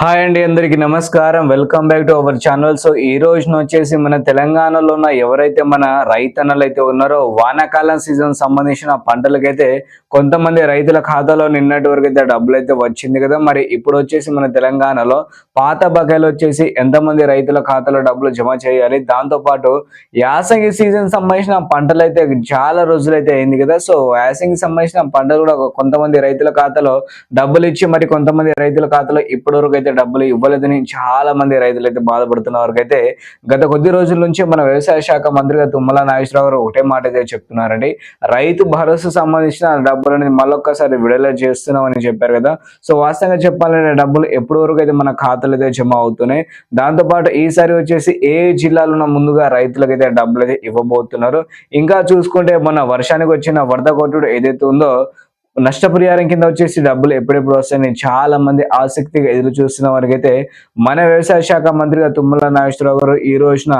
Hi అండి అందరికి నమస్కారం. Welcome back to our channel so ఈ రోజున వచ్చేసి మన తెలంగాణలో ఉన్న ఎవరైతే మన రైతన్నలు అయితే ఉన్నారో వానాకాలం సీజన్ సంబంధించిన పంటలకైతే కొంతమంది రైతుల ఖాతాలో నిన్నటి వరకు అయితే డబ్బులు అయితే వచ్చింది కదా. మరి ఇప్పుడు వచ్చేసి మన తెలంగాణలో పాత బకాయిలు వచ్చేసి ఎంతమంది రైతుల ఖాతాలో డబ్బులు జమ చేయాలి? దాంతో పాటు యాసంగి సీజన్ సంబంధించిన పంటలు అయితే చాలా రోజులైతే అయింది కదా. సో యాసంగి సంబంధించిన పంటలు కూడా కొంతమంది రైతుల ఖాతాలో డబ్బులు ఇచ్చి మరి కొంతమంది రైతుల ఖాతాలో ఇప్పటి రైతులకైతే డబ్బులు ఇవ్వలేదని చాలా మంది రైతులైతే బాధపడుతున్న వారికి అయితే గత కొద్ది రోజుల నుంచి మన వ్యవసాయ శాఖ మంత్రిగా తుమ్మల నాగేశ్వరరావు గారు ఒకటే మాట అయితే చెప్తున్నారండి. రైతు భరోసా సంబంధించిన డబ్బులు అనేది మళ్ళొక్కసారి విడుదల చేస్తున్నాం అని చెప్పారు కదా. సో వాస్తవంగా చెప్పాలంటే డబ్బులు ఎప్పటి వరకు అయితే మన ఖాతాలు అయితే జమ అవుతున్నాయి. దాంతోపాటు ఈసారి వచ్చేసి ఏ జిల్లాలో ఉన్న ముందుగా రైతులకు అయితే డబ్బులు అయితే ఇవ్వబోతున్నారు. ఇంకా చూసుకుంటే మన వర్షానికి వచ్చిన వరద కొట్టుడు ఏదైతే ఉందో నష్టపరిహారం కింద వచ్చేసి డబ్బులు ఎప్పుడెప్పుడు వస్తాయని చాలా మంది ఆసక్తిగా ఎదురు చూస్తున్న వారికైతే అయితే మన వ్యవసాయ శాఖ మంత్రిగా తుమ్మల నాగేశ్వరరావు గారు ఈ రోజున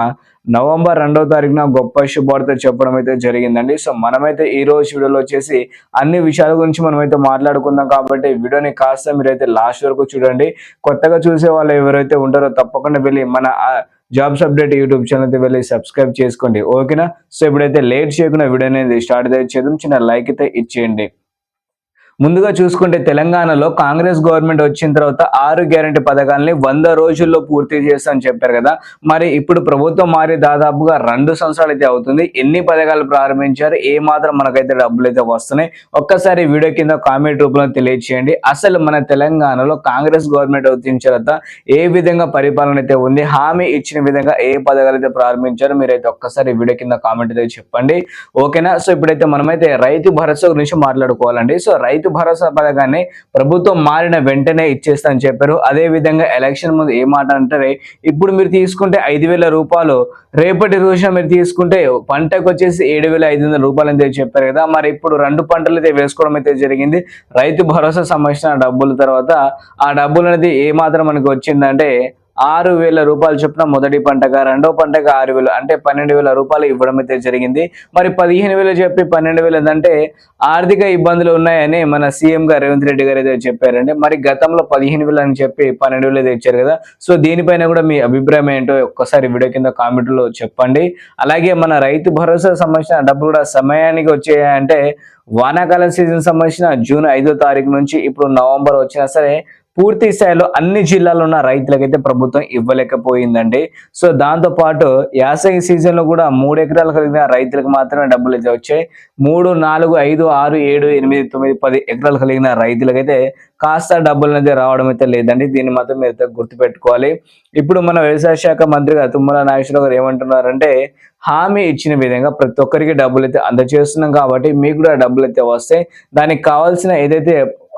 నవంబర్ రెండవ తారీఖున గొప్ప శుభార్త చెప్పడం అయితే జరిగిందండి. సో మనమైతే ఈ రోజు వీడియోలో వచ్చేసి అన్ని విషయాల గురించి మనమైతే మాట్లాడుకుందాం కాబట్టి వీడియోని కాస్త మీరైతే లాస్ట్ వరకు చూడండి. కొత్తగా చూసే వాళ్ళు ఎవరైతే ఉంటారో తప్పకుండా వెళ్ళి మన జాబ్స్ అప్డేట్ యూట్యూబ్ ఛానల్ అయితే వెళ్ళి సబ్స్క్రైబ్ చేసుకోండి. ఓకేనా? సో ఇప్పుడైతే లేట్ చేయకుండా వీడియో అనేది స్టార్ట్ అయితే చేద్దాం. చిన్న లైక్ అయితే ఇచ్చేయండి. ముందుగా చూసుకుంటే తెలంగాణలో కాంగ్రెస్ గవర్నమెంట్ వచ్చిన తర్వాత ఆరు గ్యారంటీ పథకాలని వంద రోజుల్లో పూర్తి చేస్తామని చెప్పారు కదా. మరి ఇప్పుడు ప్రభుత్వం మారి దాదాపుగా రెండు సంవత్సరాలు అయితే అవుతుంది. ఎన్ని పథకాలు ప్రారంభించారు? ఏ మాత్రం మనకైతే డబ్బులు అయితే వస్తున్నాయి? ఒక్కసారి వీడియో కింద కామెంట్ రూపంలో తెలియచేయండి. అసలు మన తెలంగాణలో కాంగ్రెస్ గవర్నమెంట్ వచ్చిన తర్వాత ఏ విధంగా పరిపాలన అయితే ఉంది? హామీ ఇచ్చిన విధంగా ఏ పథకాలు అయితే ప్రారంభించారు? మీరైతే ఒక్కసారి వీడియో కింద కామెంట్ అయితే చెప్పండి. ఓకేనా? సో ఇప్పుడైతే మనమైతే రైతు భరోసా గురించి మాట్లాడుకోవాలండి. సో రైతు రైతు భరోసా పథకాన్ని ప్రభుత్వం మారిన వెంటనే ఇచ్చేస్తా అని చెప్పారు. అదే విధంగా ఎలక్షన్ ముందు ఏ మాట అంటే ఇప్పుడు మీరు తీసుకుంటే ఐదు వేల రూపాయలు రేపటి రోజున మీరు తీసుకుంటే పంటకు వచ్చేసి ఏడు వేల ఐదు వందల రూపాయలు అయితే చెప్పారు కదా మరి ఇప్పుడు రెండు పంటలు అయితే వేసుకోవడం అయితే జరిగింది. రైతు భరోసా సంబంధించిన డబ్బుల తర్వాత ఆ డబ్బులు అనేది ఏ మాత్రం మనకి వచ్చిందంటే ఆరు వేల రూపాయలు చొప్పున మొదటి పంటగా రెండో పంటగా ఆరు వేలు అంటే పన్నెండు వేల రూపాయలు ఇవ్వడం అయితే జరిగింది. మరి పదిహేను వేలు చెప్పి పన్నెండు వేలు అంటే ఆర్థిక ఇబ్బందులు ఉన్నాయని మన సీఎం గారు రేవంత్ రెడ్డి గారు అయితే చెప్పారండి. మరి గతంలో పదిహేను వేలు అని చెప్పి పన్నెండు వేలు అయితే ఇచ్చారు కదా. సో దీనిపైన కూడా మీ అభిప్రాయం ఏంటో ఒక్కసారి వీడియో కింద కామెంట్లో చెప్పండి. అలాగే మన రైతు భరోసా సంబంధించిన డబ్బులు కూడా సమయానికి వచ్చాయంటే వానాకాలం సీజన్ సంబంధించిన జూన్ ఐదో తారీఖు నుంచి ఇప్పుడు నవంబర్ వచ్చినా సరే పూర్తి స్థాయిలో అన్ని జిల్లాలో ఉన్న రైతులకైతే ప్రభుత్వం ఇవ్వలేకపోయిందండి. సో దాంతో పాటు యాసంగి సీజన్లో కూడా మూడు ఎకరాలు కలిగిన రైతులకు మాత్రమే డబ్బులు అయితే వచ్చాయి. మూడు నాలుగు ఐదు ఆరు ఏడు ఎనిమిది తొమ్మిది పది ఎకరాలు కలిగిన రైతులకైతే కాస్త డబ్బులు అనేది రావడం అయితే లేదండి. దీన్ని మాత్రం మీరు గుర్తుపెట్టుకోవాలి. ఇప్పుడు మన వ్యవసాయ శాఖ మంత్రిగా తుమ్మల నాగేశ్వరరావు గారు ఏమంటున్నారంటే హామీ ఇచ్చిన విధంగా ప్రతి ఒక్కరికి డబ్బులు అయితే అందజేస్తున్నాం కాబట్టి మీకు కూడా డబ్బులు అయితే వస్తాయి. దానికి కావాల్సిన ఏదైతే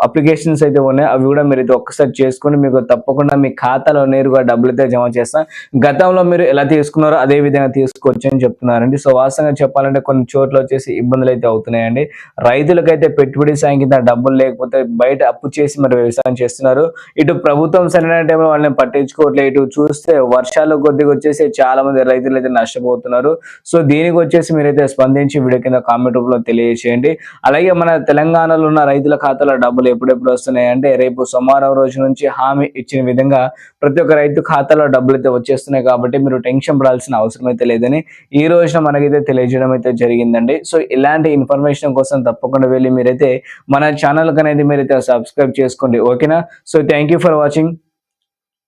అప్లికేషన్స్ అయితే ఉన్నాయి. అవి కూడా మీరు అయితే ఒక్కసారి చేసుకుని మీకు తప్పకుండా మీ ఖాతాలో నేరుగా డబ్బులు అయితే జమ చేస్తాం. గతంలో మీరు ఎలా తీసుకున్నారో అదే విధంగా తీసుకోవచ్చు అని చెప్తున్నారండి. సో వాస్తవంగా చెప్పాలంటే కొన్ని చోట్ల వచ్చేసి ఇబ్బందులు అయితే అవుతున్నాయండి. రైతులకైతే పెట్టుబడి సాయం కింద డబ్బులు లేకపోతే బయట అప్పు చేసి మరి వ్యవసాయం చేస్తున్నారు. ఇటు ప్రభుత్వం సరైన టైంలో వాళ్ళని పట్టించుకోవట్లేదు ఇటు చూస్తే వర్షాలు కొద్దిగా వచ్చేసి చాలా మంది రైతులు అయితే నష్టపోతున్నారు. సో దీనికి వచ్చేసి మీరైతే స్పందించి వీడియో కింద కామెంట్ రూపంలో తెలియజేయండి. అలాగే మన తెలంగాణలో ఉన్న రైతుల ఖాతాలో డబ్బులు ఎప్పుడెప్పుడు వస్తున్నాయి అంటే రేపు సోమవారం రోజు నుంచి హామీ ఇచ్చిన విధంగా ప్రతి ఒక్క రైతు ఖాతాలో డబ్బులు అయితే వచ్చేస్తున్నాయి కాబట్టి మీరు టెన్షన్ పడాల్సిన అవసరం అయితే లేదని ఈ రోజున మనకైతే తెలియజేయడం అయితే జరిగిందండి. సో ఇలాంటి ఇన్ఫర్మేషన్ కోసం తప్పకుండా వెళ్ళి మీరైతే మన ఛానల్ అనేది మీరైతే సబ్స్క్రైబ్ చేసుకోండి. ఓకేనా? So thank for watching.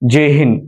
Jai Hind.